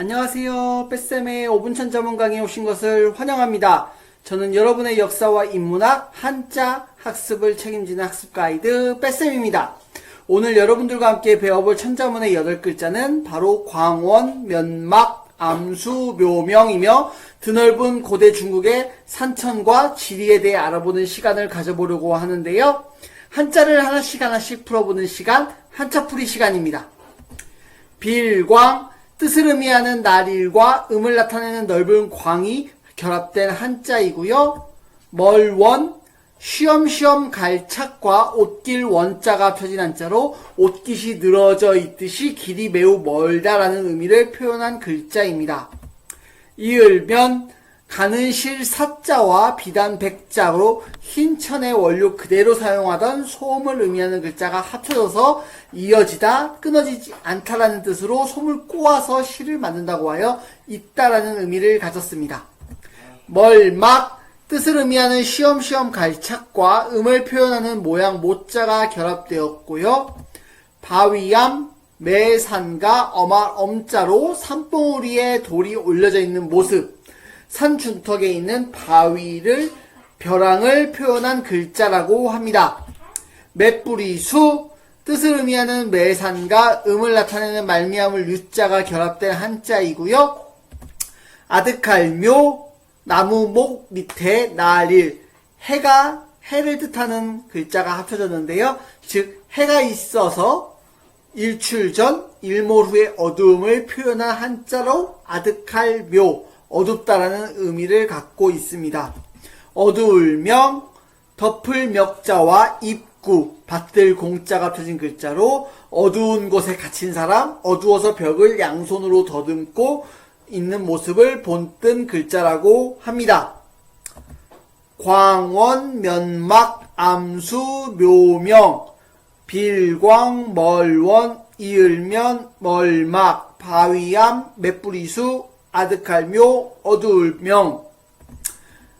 안녕하세요. 뺏쌤의 5분 천자문 강의에 오신 것을 환영합니다. 저는 여러분의 역사와 인문학, 한자 학습을 책임지는 학습 가이드 뺏쌤입니다. 오늘 여러분들과 함께 배워볼 천자문의 8글자는 바로 광원, 면막, 암수, 묘명이며 드넓은 고대 중국의 산천과 지리에 대해 알아보는 시간을 가져보려고 하는데요. 한자를 하나씩 하나씩 풀어보는 시간, 한자풀이 시간입니다. 빌광, 뜻을 의미하는 날일과 음을 나타내는 넓은 광이 결합된 한자이고요. 멀원, 쉬엄쉬엄 갈착과 옷길 원자가 펴진 한자로 옷깃이 늘어져 있듯이 길이 매우 멀다라는 의미를 표현한 글자입니다. 이을면 가는 실 사자와 비단 백자로 흰 천의 원료 그대로 사용하던 소음을 의미하는 글자가 합쳐져서 이어지다 끊어지지 않다라는 뜻으로 솜을 꼬아서 실을 만든다고 하여 있다라는 의미를 가졌습니다. 멀막 뜻을 의미하는 쉬엄쉬엄 갈착과 음을 표현하는 모양 모자가 결합되었고요. 바위암 매산과 어마 엄자로 산봉우리에 돌이 올려져 있는 모습 산 중턱에 있는 바위를 벼랑을 표현한 글자라고 합니다. 맷뿌리수 뜻을 의미하는 매산과 음을 나타내는 말미암을 유자가 결합된 한자이고요. 아득할묘 나무목 밑에 나릴 해가 해를 뜻하는 글자가 합쳐졌는데요. 즉 해가 있어서 일출 전 일몰 후의 어두움을 표현한 한자로 아득할 묘 어둡다라는 의미를 갖고 있습니다. 어두울 명 덮을 멱자와 입구 받들 공자가 펴진 글자로 어두운 곳에 갇힌 사람 어두워서 벽을 양손으로 더듬고 있는 모습을 본뜬 글자라고 합니다. 광원, 면막, 암수, 묘명, 빌광, 멀원, 이을면, 멀막, 바위암, 맷뿌리수, 아득할묘, 어두울명,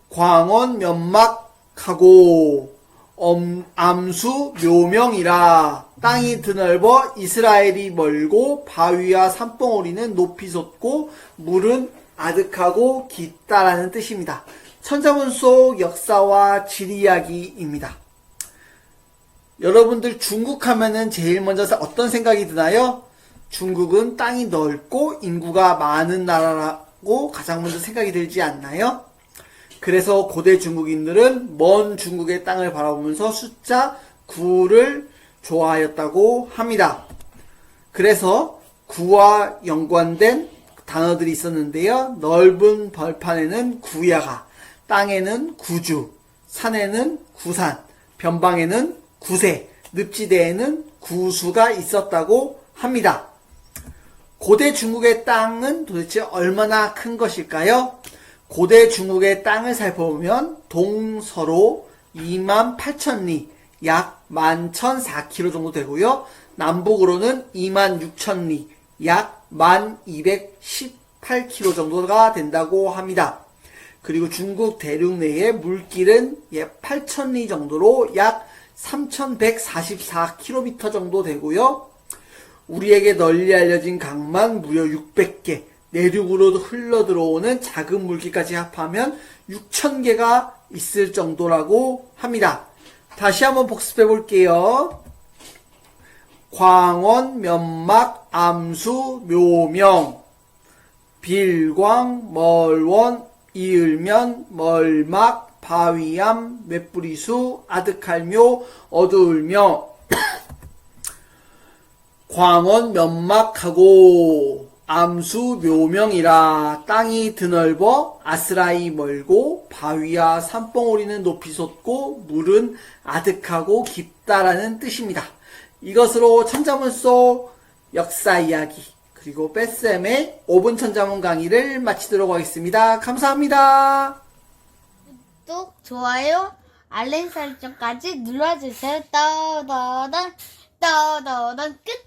광원, 면막하고, 엄, 암수, 묘명이라 땅이 드넓어 이스라엘이 멀고 바위와 산봉우리는 높이 솟고 물은 아득하고 깊다라는 뜻입니다. 천자문 속 역사와 지리 이야기입니다. 여러분들 중국 하면은 제일 먼저 어떤 생각이 드나요? 중국은 땅이 넓고 인구가 많은 나라라고 가장 먼저 생각이 들지 않나요? 그래서 고대 중국인들은 먼 중국의 땅을 바라보면서 숫자 9를 좋아하였다고 합니다. 그래서 9와 연관된 단어들이 있었는데요. 넓은 벌판에는 구야가, 땅에는 구주, 산에는 구산, 변방에는 구세, 늪지대에는 구수가 있었다고 합니다. 고대 중국의 땅은 도대체 얼마나 큰 것일까요? 고대 중국의 땅을 살펴보면 동서로 2만 8천 리, 약 11,004km 정도 되고요. 남북으로는 2만 6천 리, 약 1,218km 정도가 된다고 합니다. 그리고 중국 대륙 내의 물길은 8천 리 정도로 약 3,144km 정도 되고요. 우리에게 널리 알려진 강만 무려 600개, 내륙으로 흘러 들어오는 작은 물길까지 합하면 6,000개가 있을 정도라고 합니다. 다시 한번 복습해 볼게요. 광원, 면막, 암수, 묘명, 빌광, 멀원, 이을면, 멀막, 바위암, 맷뿌리수, 아득할묘, 어두울며, 광원, 면막하고, 암수, 묘명이라 땅이 드넓어 아스라이 멀고 바위와 산봉우리는 높이 솟고 물은 아득하고 깊다라는 뜻입니다. 이것으로 천자문 속 역사 이야기 그리고 뺏쌤의 5분 천자문 강의를 마치도록 하겠습니다. 감사합니다. 구독, 좋아요, 알림 설정까지 눌러주세요. 떠더던, 떠더던 끝!